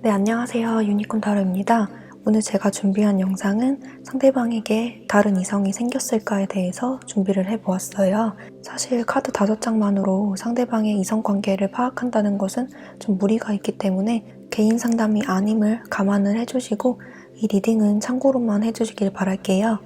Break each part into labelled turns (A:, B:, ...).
A: 네, 안녕하세요. 유니콘 타로입니다. 오늘 제가 준비한 영상은 상대방에게 다른 이성이 생겼을까에 대해서 준비를 해보았어요. 사실 카드 다섯 장만으로 상대방의 이성 관계를 파악한다는 것은 좀 무리가 있기 때문에 개인 상담이 아님을 감안을 해주시고 이 리딩은 참고로만 해주시길 바랄게요.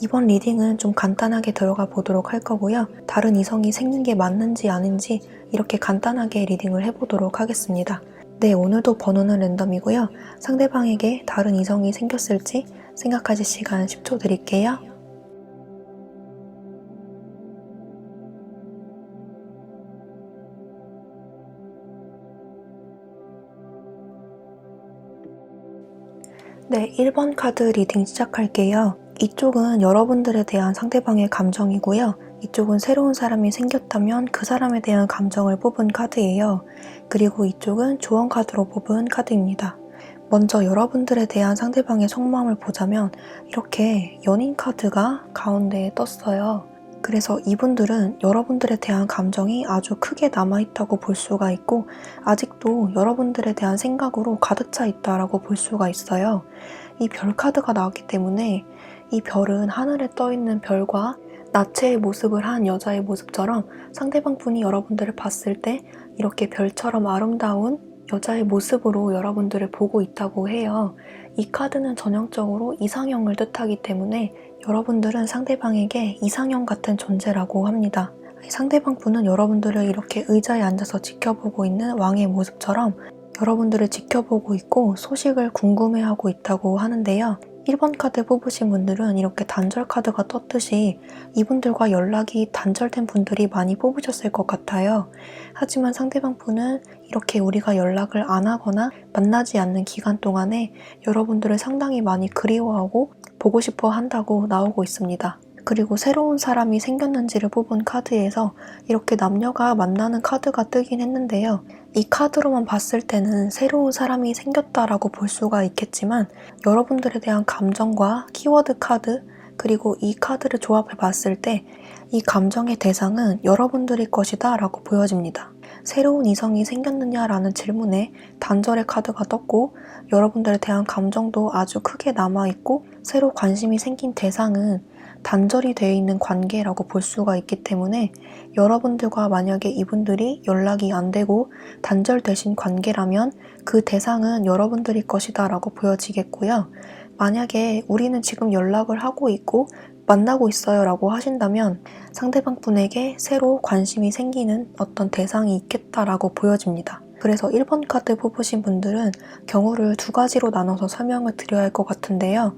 A: 이번 리딩은 좀 간단하게 들어가 보도록 할 거고요. 다른 이성이 생긴 게 맞는지 아닌지 이렇게 간단하게 리딩을 해보도록 하겠습니다. 네, 오늘도 번호는 랜덤이고요. 상대방에게 다른 이성이 생겼을지 생각하실 시간 10초 드릴게요. 네, 1번 카드 리딩 시작할게요. 이쪽은 여러분들에 대한 상대방의 감정이고요. 이쪽은 새로운 사람이 생겼다면 그 사람에 대한 감정을 뽑은 카드예요. 그리고 이쪽은 조언 카드로 뽑은 카드입니다. 먼저 여러분들에 대한 상대방의 속마음을 보자면 이렇게 연인 카드가 가운데에 떴어요. 그래서 이분들은 여러분들에 대한 감정이 아주 크게 남아있다고 볼 수가 있고 아직도 여러분들에 대한 생각으로 가득 차 있다라고 볼 수가 있어요. 이 별 카드가 나왔기 때문에 이 별은 하늘에 떠 있는 별과 나체의 모습을 한 여자의 모습처럼 상대방 분이 여러분들을 봤을 때 이렇게 별처럼 아름다운 여자의 모습으로 여러분들을 보고 있다고 해요. 이 카드는 전형적으로 이상형을 뜻하기 때문에 여러분들은 상대방에게 이상형 같은 존재라고 합니다. 상대방 분은 여러분들을 이렇게 의자에 앉아서 지켜보고 있는 왕의 모습처럼 여러분들을 지켜보고 있고 소식을 궁금해하고 있다고 하는데요. 1번 카드 뽑으신 분들은 이렇게 단절 카드가 떴듯이 이분들과 연락이 단절된 분들이 많이 뽑으셨을 것 같아요. 하지만 상대방 분은 이렇게 우리가 연락을 안 하거나 만나지 않는 기간 동안에 여러분들을 상당히 많이 그리워하고 보고 싶어 한다고 나오고 있습니다. 그리고 새로운 사람이 생겼는지를 뽑은 카드에서 이렇게 남녀가 만나는 카드가 뜨긴 했는데요. 이 카드로만 봤을 때는 새로운 사람이 생겼다라고 볼 수가 있겠지만 여러분들에 대한 감정과 키워드 카드 그리고 이 카드를 조합해 봤을 때 이 감정의 대상은 여러분들의 것이다 라고 보여집니다. 새로운 이성이 생겼느냐라는 질문에 단절의 카드가 떴고 여러분들에 대한 감정도 아주 크게 남아있고 새로 관심이 생긴 대상은 단절이 되어 있는 관계라고 볼 수가 있기 때문에 여러분들과 만약에 이분들이 연락이 안 되고 단절되신 관계라면 그 대상은 여러분들의 것이다 라고 보여지겠고요. 만약에 우리는 지금 연락을 하고 있고 만나고 있어요 라고 하신다면 상대방 분에게 새로 관심이 생기는 어떤 대상이 있겠다라고 보여집니다. 그래서 1번 카드 뽑으신 분들은 경우를 두 가지로 나눠서 설명을 드려야 할 것 같은데요.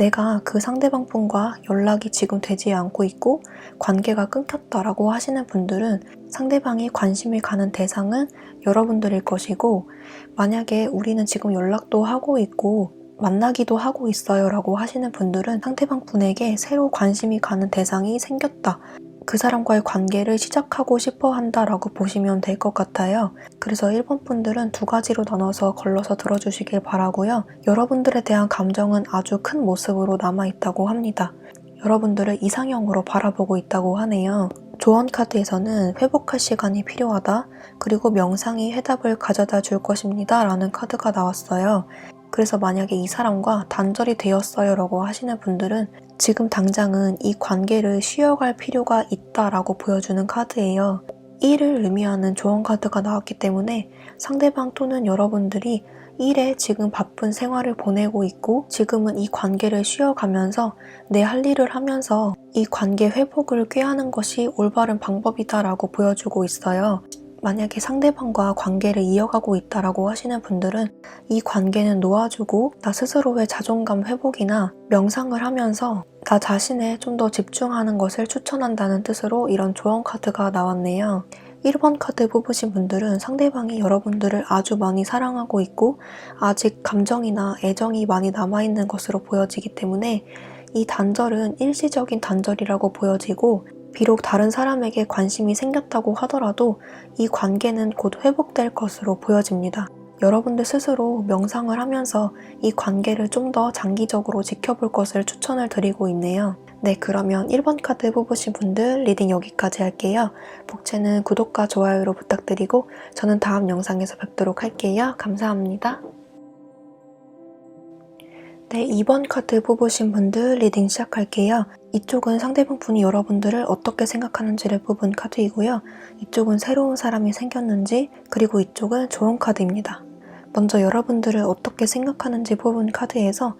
A: 내가 그 상대방 분과 연락이 지금 되지 않고 있고 관계가 끊겼다라고 하시는 분들은 상대방이 관심을 가는 대상은 여러분들일 것이고 만약에 우리는 지금 연락도 하고 있고 만나기도 하고 있어요 라고 하시는 분들은 상대방 분에게 새로 관심이 가는 대상이 생겼다. 그 사람과의 관계를 시작하고 싶어 한다라고 보시면 될 것 같아요. 그래서 1번 분들은 두 가지로 나눠서 걸러서 들어주시길 바라고요. 여러분들에 대한 감정은 아주 큰 모습으로 남아있다고 합니다. 여러분들을 이상형으로 바라보고 있다고 하네요. 조언 카드에서는 회복할 시간이 필요하다. 그리고 명상이 해답을 가져다 줄 것입니다. 라는 카드가 나왔어요. 그래서 만약에 이 사람과 단절이 되었어요 라고 하시는 분들은 지금 당장은 이 관계를 쉬어갈 필요가 있다라고 보여주는 카드예요. 1을 의미하는 조언 카드가 나왔기 때문에 상대방 또는 여러분들이 1에 지금 바쁜 생활을 보내고 있고 지금은 이 관계를 쉬어가면서 내 할 일을 하면서 이 관계 회복을 꾀하는 것이 올바른 방법이다라고 보여주고 있어요. 만약에 상대방과 관계를 이어가고 있다라고 하시는 분들은 이 관계는 놓아주고 나 스스로의 자존감 회복이나 명상을 하면서 나 자신에 좀 더 집중하는 것을 추천한다는 뜻으로 이런 조언 카드가 나왔네요. 1번 카드 뽑으신 분들은 상대방이 여러분들을 아주 많이 사랑하고 있고 아직 감정이나 애정이 많이 남아있는 것으로 보여지기 때문에 이 단절은 일시적인 단절이라고 보여지고 비록 다른 사람에게 관심이 생겼다고 하더라도 이 관계는 곧 회복될 것으로 보여집니다. 여러분들 스스로 명상을 하면서 이 관계를 좀 더 장기적으로 지켜볼 것을 추천을 드리고 있네요. 네, 그러면 1번 카드 뽑으신 분들 리딩 여기까지 할게요. 복채는 구독과 좋아요로 부탁드리고 저는 다음 영상에서 뵙도록 할게요. 감사합니다. 네, 2번 카드 뽑으신 분들 리딩 시작할게요. 이쪽은 상대방 분이 여러분들을 어떻게 생각하는지를 뽑은 카드이고요. 이쪽은 새로운 사람이 생겼는지, 그리고 이쪽은 좋은 카드입니다. 먼저 여러분들을 어떻게 생각하는지 뽑은 카드에서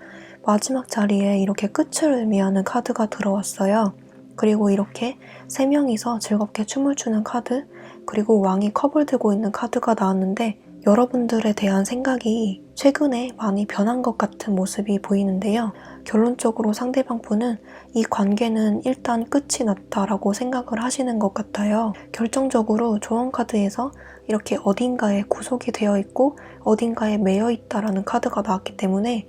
A: 마지막 자리에 이렇게 끝을 의미하는 카드가 들어왔어요. 그리고 이렇게 세 명이서 즐겁게 춤을 추는 카드, 그리고 왕이 컵을 들고 있는 카드가 나왔는데 여러분들에 대한 생각이 최근에 많이 변한 것 같은 모습이 보이는데요. 결론적으로 상대방 분은 이 관계는 일단 끝이 났다라고 생각을 하시는 것 같아요. 결정적으로 조언 카드에서 이렇게 어딘가에 구속이 되어 있고 어딘가에 매여 있다라는 카드가 나왔기 때문에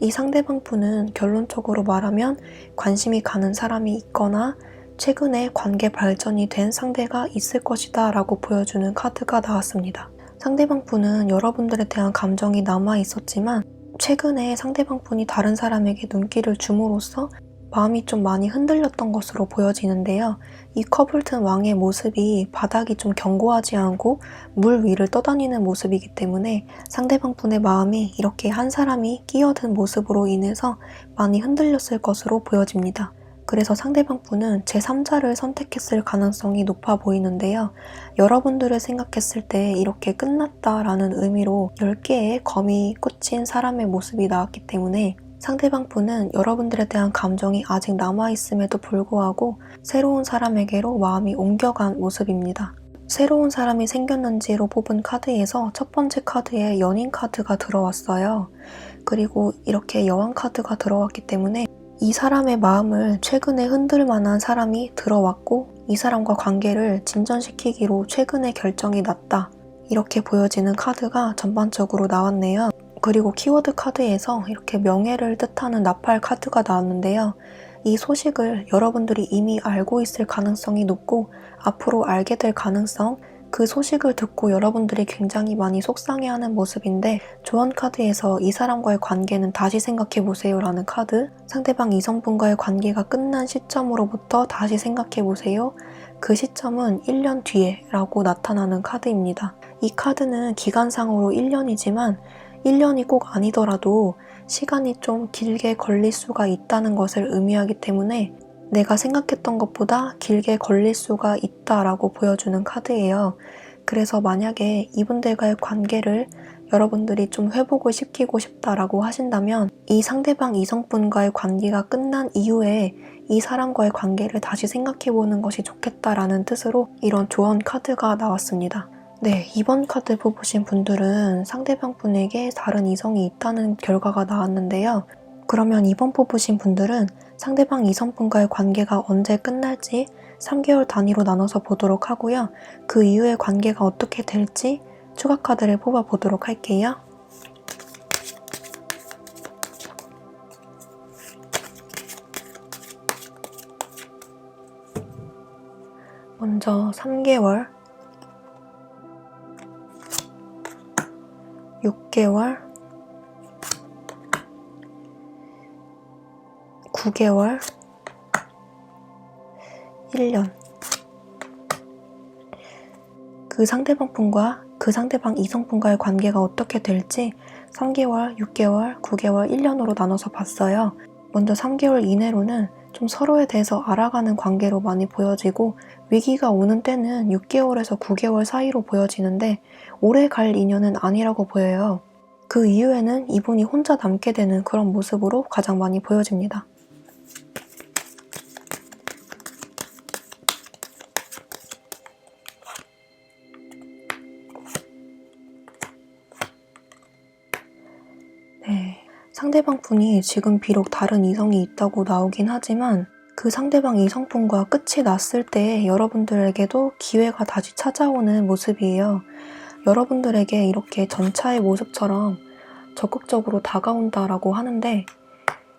A: 이 상대방 분은 결론적으로 말하면 관심이 가는 사람이 있거나 최근에 관계 발전이 된 상대가 있을 것이다 라고 보여주는 카드가 나왔습니다. 상대방 분은 여러분들에 대한 감정이 남아 있었지만 최근에 상대방 분이 다른 사람에게 눈길을 줌으로써 마음이 좀 많이 흔들렸던 것으로 보여지는데요. 이든 왕의 모습이 바닥이 좀 견고하지 않고 물 위를 떠다니는 모습이기 때문에 상대방 분의 마음이 이렇게 한 사람이 끼어든 모습으로 인해서 많이 흔들렸을 것으로 보여집니다. 그래서 상대방 분은 제3자를 선택했을 가능성이 높아 보이는데요. 여러분들을 생각했을 때 이렇게 끝났다라는 의미로 10개의 검이 꽂힌 사람의 모습이 나왔기 때문에 상대방 분은 여러분들에 대한 감정이 아직 남아있음에도 불구하고 새로운 사람에게로 마음이 옮겨간 모습입니다. 새로운 사람이 생겼는지로 뽑은 카드에서 첫 번째 카드에 연인 카드가 들어왔어요. 그리고 이렇게 여왕 카드가 들어왔기 때문에 이 사람의 마음을 최근에 흔들 만한 사람이 들어왔고 이 사람과 관계를 진전시키기로 최근에 결정이 났다. 이렇게 보여지는 카드가 전반적으로 나왔네요. 그리고 키워드 카드에서 이렇게 명예를 뜻하는 나팔 카드가 나왔는데요. 이 소식을 여러분들이 이미 알고 있을 가능성이 높고 앞으로 알게 될 가능성, 그 소식을 듣고 여러분들이 굉장히 많이 속상해하는 모습인데 조언 카드에서 이 사람과의 관계는 다시 생각해 보세요 라는 카드 상대방 이성분과의 관계가 끝난 시점으로부터 다시 생각해 보세요. 그 시점은 1년 뒤에 라고 나타나는 카드입니다. 이 카드는 기간상으로 1년이지만 1년이 꼭 아니더라도 시간이 좀 길게 걸릴 수가 있다는 것을 의미하기 때문에 내가 생각했던 것보다 길게 걸릴 수가 있다라고 보여주는 카드예요. 그래서 만약에 이분들과의 관계를 여러분들이 좀 회복을 시키고 싶다라고 하신다면 이 상대방 이성분과의 관계가 끝난 이후에 이 사람과의 관계를 다시 생각해보는 것이 좋겠다라는 뜻으로 이런 조언 카드가 나왔습니다. 네, 이번 카드 뽑으신 분들은 상대방 분에게 다른 이성이 있다는 결과가 나왔는데요. 그러면 이번 뽑으신 분들은 상대방 이성분과의 관계가 언제 끝날지 3개월 단위로 나눠서 보도록 하고요. 그 이후의 관계가 어떻게 될지 추가 카드를 뽑아 보도록 할게요. 먼저 3개월, 6개월, 9개월, 1년. 그 상대방 분과 그 상대방 이성분과의 관계가 어떻게 될지 3개월, 6개월, 9개월, 1년으로 나눠서 봤어요. 먼저 3개월 이내로는 좀 서로에 대해서 알아가는 관계로 많이 보여지고 위기가 오는 때는 6개월에서 9개월 사이로 보여지는데 오래 갈 인연은 아니라고 보여요. 그 이후에는 이분이 혼자 남게 되는 그런 모습으로 가장 많이 보여집니다. 상대방 분이 지금 비록 다른 이성이 있다고 나오긴 하지만 그 상대방 이성분과 끝이 났을 때 여러분들에게도 기회가 다시 찾아오는 모습이에요. 여러분들에게 이렇게 전차의 모습처럼 적극적으로 다가온다라고 하는데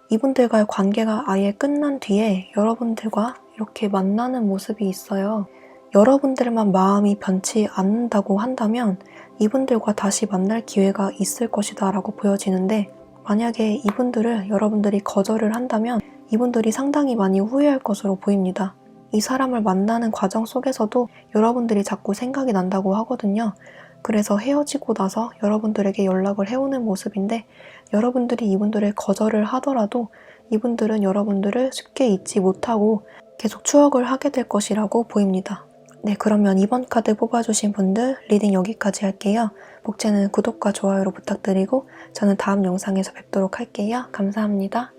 A: 이분들과의 관계가 아예 끝난 뒤에 여러분들과 이렇게 만나는 모습이 있어요. 여러분들만 마음이 변치 않는다고 한다면 이분들과 다시 만날 기회가 있을 것이다 라고 보여지는데 만약에 이분들을 여러분들이 거절을 한다면 이분들이 상당히 많이 후회할 것으로 보입니다. 이 사람을 만나는 과정 속에서도 여러분들이 자꾸 생각이 난다고 하거든요. 그래서 헤어지고 나서 여러분들에게 연락을 해오는 모습인데 여러분들이 이분들을 거절을 하더라도 이분들은 여러분들을 쉽게 잊지 못하고 계속 추억을 하게 될 것이라고 보입니다. 네, 그러면 이번 카드 뽑아주신 분들 리딩 여기까지 할게요. 복제는 구독과 좋아요로 부탁드리고 저는 다음 영상에서 뵙도록 할게요. 감사합니다.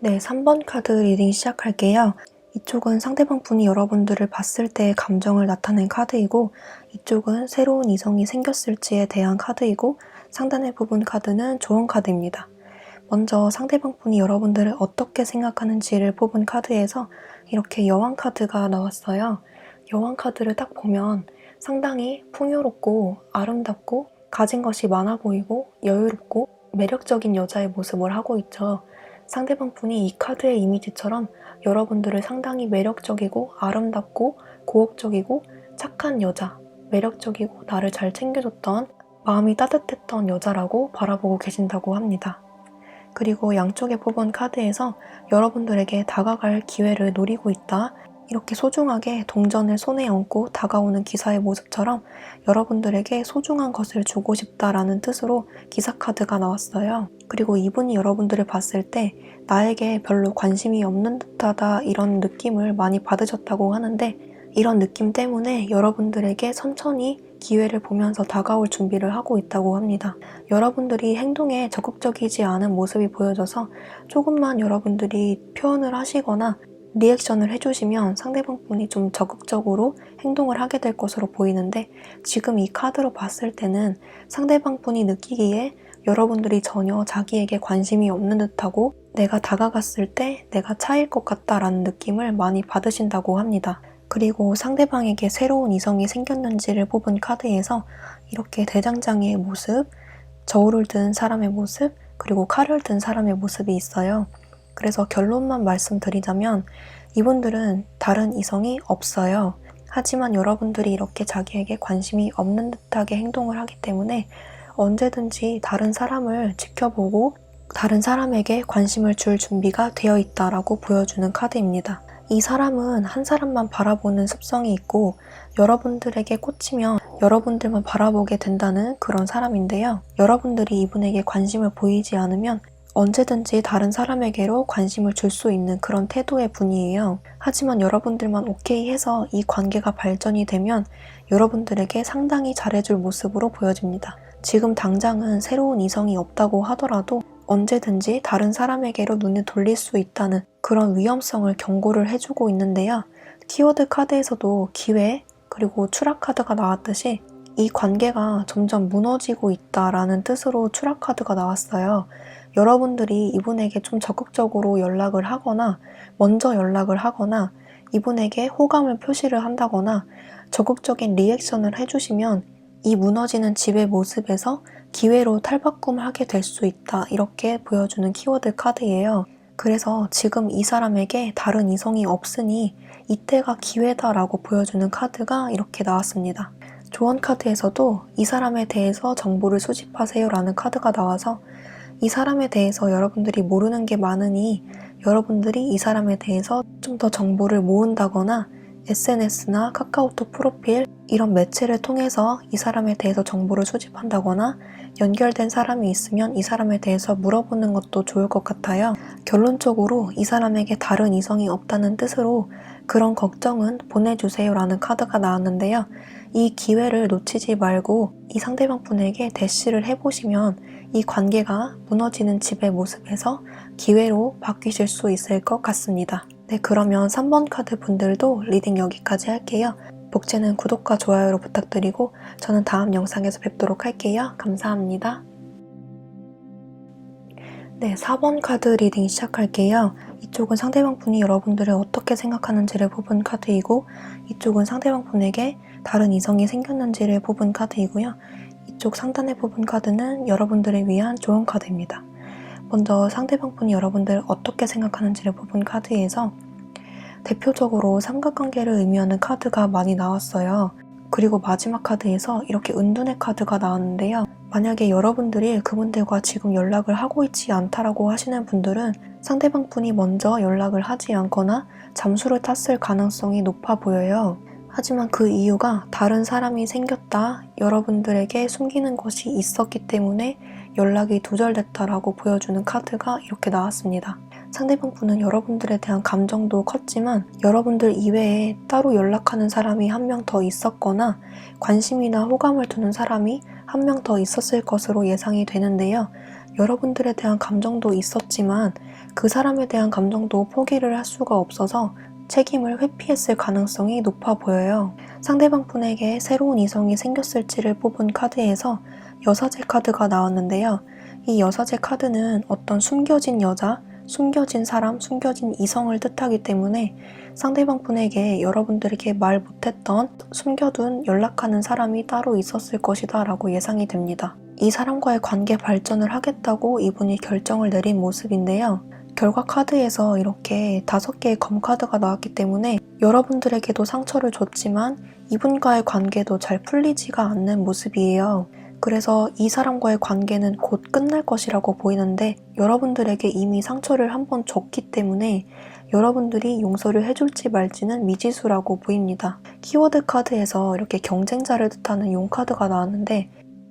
A: 네, 3번 카드 리딩 시작할게요. 이쪽은 상대방 분이 여러분들을 봤을 때의 감정을 나타낸 카드이고 이쪽은 새로운 이성이 생겼을지에 대한 카드이고 상단의 부분 카드는 조언 카드입니다. 먼저 상대방 분이 여러분들을 어떻게 생각하는지를 뽑은 카드에서 이렇게 여왕 카드가 나왔어요. 여왕 카드를 딱 보면 상당히 풍요롭고 아름답고 가진 것이 많아 보이고 여유롭고 매력적인 여자의 모습을 하고 있죠. 상대방 분이 이 카드의 이미지처럼 여러분들을 상당히 매력적이고 아름답고 고혹적이고 착한 여자, 매력적이고 나를 잘 챙겨줬던 마음이 따뜻했던 여자라고 바라보고 계신다고 합니다. 그리고 양쪽에 뽑은 카드에서 여러분들에게 다가갈 기회를 노리고 있다. 이렇게 소중하게 동전을 손에 얹고 다가오는 기사의 모습처럼 여러분들에게 소중한 것을 주고 싶다라는 뜻으로 기사 카드가 나왔어요. 그리고 이분이 여러분들을 봤을 때 나에게 별로 관심이 없는 듯하다 이런 느낌을 많이 받으셨다고 하는데 이런 느낌 때문에 여러분들에게 천천히 기회를 보면서 다가올 준비를 하고 있다고 합니다. 여러분들이 행동에 적극적이지 않은 모습이 보여져서 조금만 여러분들이 표현을 하시거나 리액션을 해주시면 상대방 분이 좀 적극적으로 행동을 하게 될 것으로 보이는데 지금 이 카드로 봤을 때는 상대방 분이 느끼기에 여러분들이 전혀 자기에게 관심이 없는 듯하고 내가 다가갔을 때 내가 차일 것 같다라는 느낌을 많이 받으신다고 합니다. 그리고 상대방에게 새로운 이성이 생겼는지를 뽑은 카드에서 이렇게 대장장이의 모습, 저울을 든 사람의 모습, 그리고 칼을 든 사람의 모습이 있어요. 그래서 결론만 말씀드리자면 이분들은 다른 이성이 없어요. 하지만 여러분들이 이렇게 자기에게 관심이 없는 듯하게 행동을 하기 때문에 언제든지 다른 사람을 지켜보고 다른 사람에게 관심을 줄 준비가 되어 있다라고 보여주는 카드입니다. 이 사람은 한 사람만 바라보는 습성이 있고 여러분들에게 꽂히면 여러분들만 바라보게 된다는 그런 사람인데요. 여러분들이 이분에게 관심을 보이지 않으면 언제든지 다른 사람에게로 관심을 줄 수 있는 그런 태도의 분이에요. 하지만 여러분들만 오케이 해서 이 관계가 발전이 되면 여러분들에게 상당히 잘해줄 모습으로 보여집니다. 지금 당장은 새로운 이성이 없다고 하더라도 언제든지 다른 사람에게로 눈을 돌릴 수 있다는 그런 위험성을 경고를 해주고 있는데요. 키워드 카드에서도 기회 그리고 추락 카드가 나왔듯이 이 관계가 점점 무너지고 있다라는 뜻으로 추락 카드가 나왔어요. 여러분들이 이분에게 좀 적극적으로 연락을 하거나 먼저 연락을 하거나 이분에게 호감을 표시를 한다거나 적극적인 리액션을 해주시면 이 무너지는 집의 모습에서 기회로 탈바꿈을 하게 될 수 있다. 이렇게 보여주는 키워드 카드예요. 그래서 지금 이 사람에게 다른 이성이 없으니 이때가 기회다 라고 보여주는 카드가 이렇게 나왔습니다. 조언 카드에서도 이 사람에 대해서 정보를 수집하세요 라는 카드가 나와서 이 사람에 대해서 여러분들이 모르는 게 많으니 여러분들이 이 사람에 대해서 좀 더 정보를 모은다거나 SNS나 카카오톡 프로필 이런 매체를 통해서 이 사람에 대해서 정보를 수집한다거나 연결된 사람이 있으면 이 사람에 대해서 물어보는 것도 좋을 것 같아요. 결론적으로 이 사람에게 다른 이성이 없다는 뜻으로 그런 걱정은 보내주세요라는 카드가 나왔는데요. 이 기회를 놓치지 말고 이 상대방 분에게 대시를 해보시면 이 관계가 무너지는 집의 모습에서 기회로 바뀌실 수 있을 것 같습니다. 네, 그러면 3번 카드 분들도 리딩 여기까지 할게요. 복제는 구독과 좋아요로 부탁드리고 저는 다음 영상에서 뵙도록 할게요. 감사합니다. 네, 4번 카드 리딩 시작할게요. 이쪽은 상대방 분이 여러분들을 어떻게 생각하는지를 뽑은 카드이고 이쪽은 상대방 분에게 다른 이성이 생겼는지를 뽑은 카드이고요. 이쪽 상단에 뽑은 카드는 여러분들을 위한 조언 카드입니다. 먼저 상대방 분이 여러분들 어떻게 생각하는지를 뽑은 카드에서 대표적으로 삼각관계를 의미하는 카드가 많이 나왔어요. 그리고 마지막 카드에서 이렇게 은둔의 카드가 나왔는데요. 만약에 여러분들이 그분들과 지금 연락을 하고 있지 않다라고 하시는 분들은 상대방 분이 먼저 연락을 하지 않거나 잠수를 탔을 가능성이 높아 보여요. 하지만 그 이유가 다른 사람이 생겼다, 여러분들에게 숨기는 것이 있었기 때문에 연락이 두절됐다라고 보여주는 카드가 이렇게 나왔습니다. 상대방 분은 여러분들에 대한 감정도 컸지만 여러분들 이외에 따로 연락하는 사람이 한 명 더 있었거나 관심이나 호감을 두는 사람이 한 명 더 있었을 것으로 예상이 되는데요. 여러분들에 대한 감정도 있었지만 그 사람에 대한 감정도 포기를 할 수가 없어서 책임을 회피했을 가능성이 높아 보여요. 상대방 분에게 새로운 이성이 생겼을지를 뽑은 카드에서 여사제 카드가 나왔는데요. 이 여사제 카드는 어떤 숨겨진 여자, 숨겨진 사람, 숨겨진 이성을 뜻하기 때문에 상대방 분에게 여러분들에게 말 못했던 숨겨둔 연락하는 사람이 따로 있었을 것이다 라고 예상이 됩니다. 이 사람과의 관계 발전을 하겠다고 이분이 결정을 내린 모습인데요. 결과 카드에서 이렇게 다섯 개의 검 카드가 나왔기 때문에 여러분들에게도 상처를 줬지만 이분과의 관계도 잘 풀리지가 않는 모습이에요. 그래서 이 사람과의 관계는 곧 끝날 것이라고 보이는데 여러분들에게 이미 상처를 한번 줬기 때문에 여러분들이 용서를 해줄지 말지는 미지수라고 보입니다. 키워드 카드에서 이렇게 경쟁자를 뜻하는 용 카드가 나왔는데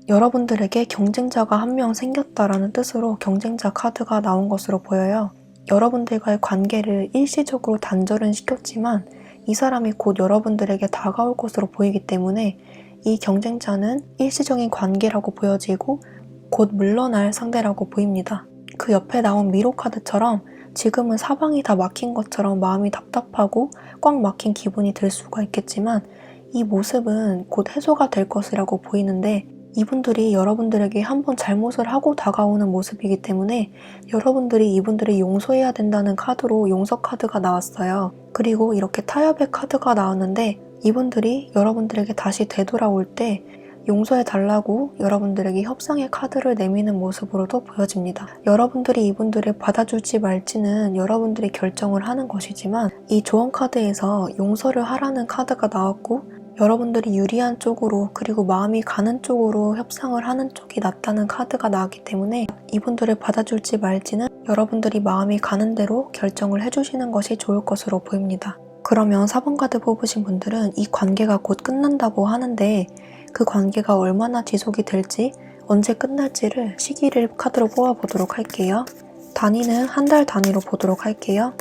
A: 여러분들에게 경쟁자가 한 명 생겼다라는 뜻으로 경쟁자 카드가 나온 것으로 보여요. 여러분들과의 관계를 일시적으로 단절은 시켰지만 이 사람이 곧 여러분들에게 다가올 것으로 보이기 때문에 이 경쟁자는 일시적인 관계라고 보여지고 곧 물러날 상대라고 보입니다. 그 옆에 나온 미로 카드처럼 지금은 사방이 다 막힌 것처럼 마음이 답답하고 꽉 막힌 기분이 들 수가 있겠지만 이 모습은 곧 해소가 될 것이라고 보이는데 이분들이 여러분들에게 한번 잘못을 하고 다가오는 모습이기 때문에 여러분들이 이분들을 용서해야 된다는 카드로 용서 카드가 나왔어요. 그리고 이렇게 타협의 카드가 나왔는데 이분들이 여러분들에게 다시 되돌아올 때 용서해 달라고 여러분들에게 협상의 카드를 내미는 모습으로도 보여집니다. 여러분들이 이분들을 받아줄지 말지는 여러분들이 결정을 하는 것이지만 이 조언 카드에서 용서를 하라는 카드가 나왔고 여러분들이 유리한 쪽으로 그리고 마음이 가는 쪽으로 협상을 하는 쪽이 낫다는 카드가 나왔기 때문에 이분들을 받아줄지 말지는 여러분들이 마음이 가는 대로 결정을 해주시는 것이 좋을 것으로 보입니다. 그러면 4번 카드 뽑으신 분들은 이 관계가 곧 끝난다고 하는데 그 관계가 얼마나 지속이 될지 언제 끝날지를 시기를 카드로 뽑아보도록 할게요. 단위는 한 달 단위로 보도록 할게요.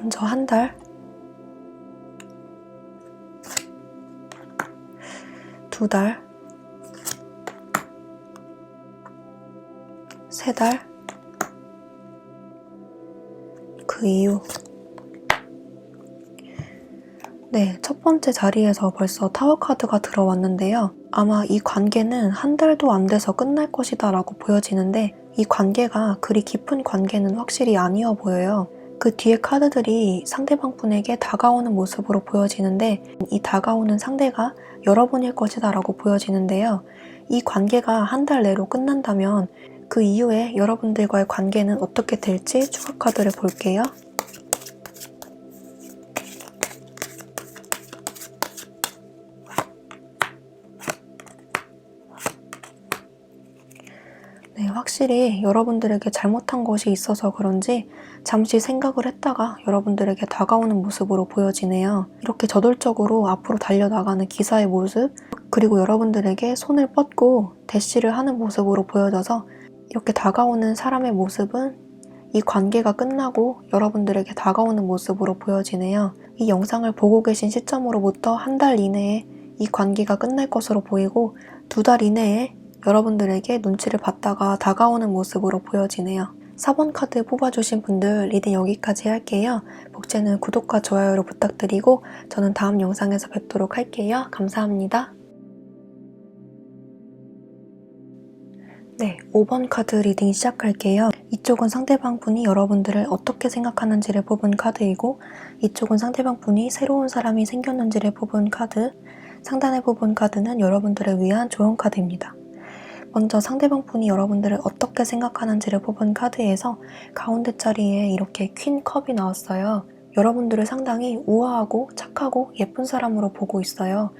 A: 먼저 한 달, 두 달, 세 달, 그 이후. 네, 첫 번째 자리에서 벌써 타워 카드가 들어왔는데요. 아마 이 관계는 한 달도 안 돼서 끝날 것이다 라고 보여지는데 이 관계가 그리 깊은 관계는 확실히 아니어 보여요. 그 뒤에 카드들이 상대방 분에게 다가오는 모습으로 보여지는데 이 다가오는 상대가 여러분일 것이다 라고 보여지는데요. 이 관계가 한 달 내로 끝난다면 그 이후에 여러분들과의 관계는 어떻게 될지 추가 카드를 볼게요. 네, 확실히 여러분들에게 잘못한 것이 있어서 그런지 잠시 생각을 했다가 여러분들에게 다가오는 모습으로 보여지네요. 이렇게 저돌적으로 앞으로 달려나가는 기사의 모습, 그리고 여러분들에게 손을 뻗고 대시를 하는 모습으로 보여져서 이렇게 다가오는 사람의 모습은 이 관계가 끝나고 여러분들에게 다가오는 모습으로 보여지네요. 이 영상을 보고 계신 시점으로부터 한 달 이내에 이 관계가 끝날 것으로 보이고 두 달 이내에 여러분들에게 눈치를 봤다가 다가오는 모습으로 보여지네요. 4번 카드 뽑아주신 분들 리딩 여기까지 할게요. 복제는 구독과 좋아요로 부탁드리고 저는 다음 영상에서 뵙도록 할게요. 감사합니다. 네, 5번 카드 리딩 시작할게요. 이쪽은 상대방 분이 여러분들을 어떻게 생각하는지를 뽑은 카드이고 이쪽은 상대방 분이 새로운 사람이 생겼는지를 뽑은 카드 상단에 뽑은 카드는 여러분들을 위한 조언 카드입니다. 먼저 상대방 분이 여러분들을 어떻게 생각하는지를 뽑은 카드에서 가운데 자리에 이렇게 퀸 컵이 나왔어요. 여러분들을 상당히 우아하고 착하고 예쁜 사람으로 보고 있어요.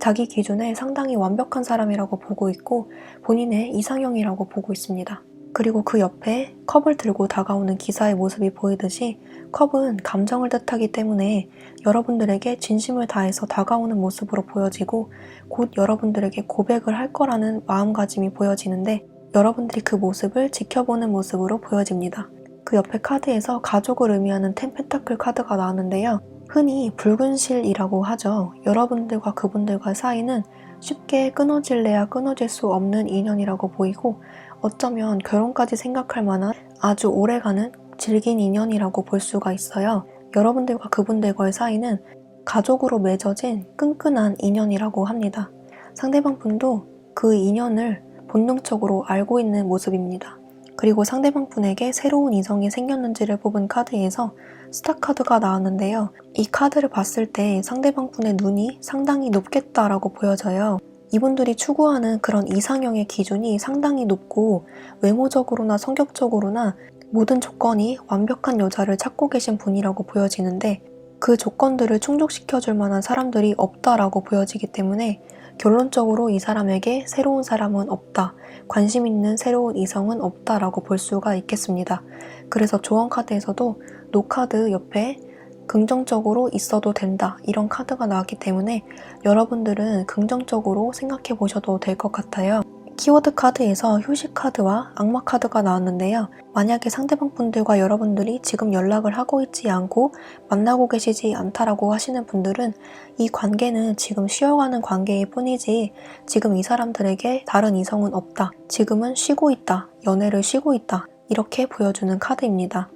A: 자기 기준에 상당히 완벽한 사람이라고 보고 있고 본인의 이상형이라고 보고 있습니다. 그리고 그 옆에 컵을 들고 다가오는 기사의 모습이 보이듯이 컵은 감정을 뜻하기 때문에 여러분들에게 진심을 다해서 다가오는 모습으로 보여지고 곧 여러분들에게 고백을 할 거라는 마음가짐이 보여지는데 여러분들이 그 모습을 지켜보는 모습으로 보여집니다. 그 옆에 카드에서 가족을 의미하는 템펜타클 카드가 나왔는데요. 흔히 붉은 실이라고 하죠. 여러분들과 그분들과 사이는 쉽게 끊어질래야 끊어질 수 없는 인연이라고 보이고 어쩌면 결혼까지 생각할 만한 아주 오래가는 질긴 인연이라고 볼 수가 있어요. 여러분들과 그분들과의 사이는 가족으로 맺어진 끈끈한 인연이라고 합니다. 상대방 분도 그 인연을 본능적으로 알고 있는 모습입니다. 그리고 상대방 분에게 새로운 이성이 생겼는지를 뽑은 카드에서 스타 카드가 나왔는데요. 이 카드를 봤을 때 상대방 분의 눈이 상당히 높겠다라고 보여져요. 이분들이 추구하는 그런 이상형의 기준이 상당히 높고 외모적으로나 성격적으로나 모든 조건이 완벽한 여자를 찾고 계신 분이라고 보여지는데 그 조건들을 충족시켜줄 만한 사람들이 없다라고 보여지기 때문에 결론적으로 이 사람에게 새로운 사람은 없다. 관심 있는 새로운 이성은 없다라고 볼 수가 있겠습니다. 그래서 조언 카드에서도 노카드 옆에 긍정적으로 있어도 된다. 이런 카드가 나왔기 때문에 여러분들은 긍정적으로 생각해 보셔도 될 것 같아요. 키워드 카드에서 휴식 카드와 악마 카드가 나왔는데요. 만약에 상대방 분들과 여러분들이 지금 연락을 하고 있지 않고 만나고 계시지 않다라고 하시는 분들은 이 관계는 지금 쉬어가는 관계일 뿐이지 지금 이 사람들에게 다른 이성은 없다. 지금은 쉬고 있다. 연애를 쉬고 있다. 이렇게 보여주는 카드입니다.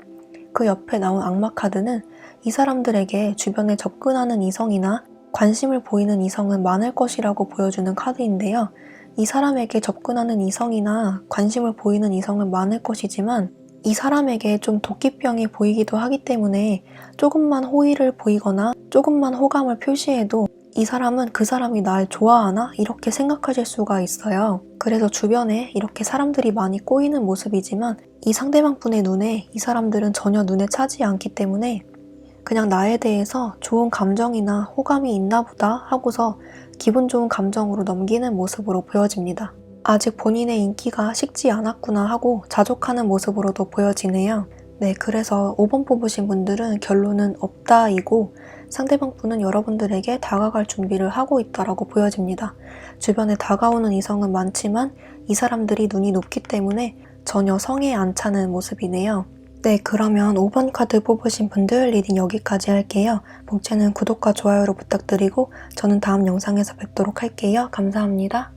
A: 그 옆에 나온 악마 카드는 이 사람들에게 주변에 접근하는 이성이나 관심을 보이는 이성은 많을 것이라고 보여주는 카드인데요. 이 사람에게 접근하는 이성이나 관심을 보이는 이성은 많을 것이지만 이 사람에게 좀 도끼병이 보이기도 하기 때문에 조금만 호의를 보이거나 조금만 호감을 표시해도 이 사람은 그 사람이 날 좋아하나? 이렇게 생각하실 수가 있어요. 그래서 주변에 이렇게 사람들이 많이 꼬이는 모습이지만 이 상대방 분의 눈에 이 사람들은 전혀 눈에 차지 않기 때문에 그냥 나에 대해서 좋은 감정이나 호감이 있나 보다 하고서 기분 좋은 감정으로 넘기는 모습으로 보여집니다. 아직 본인의 인기가 식지 않았구나 하고 자족하는 모습으로도 보여지네요. 네, 그래서 5번 뽑으신 분들은 결론은 없다이고 상대방 분은 여러분들에게 다가갈 준비를 하고 있다라고 보여집니다. 주변에 다가오는 이성은 많지만 이 사람들이 눈이 높기 때문에 전혀 성에 안 차는 모습이네요. 네, 그러면 5번 카드 뽑으신 분들 리딩 여기까지 할게요. 복채는 구독과 좋아요로 부탁드리고 저는 다음 영상에서 뵙도록 할게요. 감사합니다.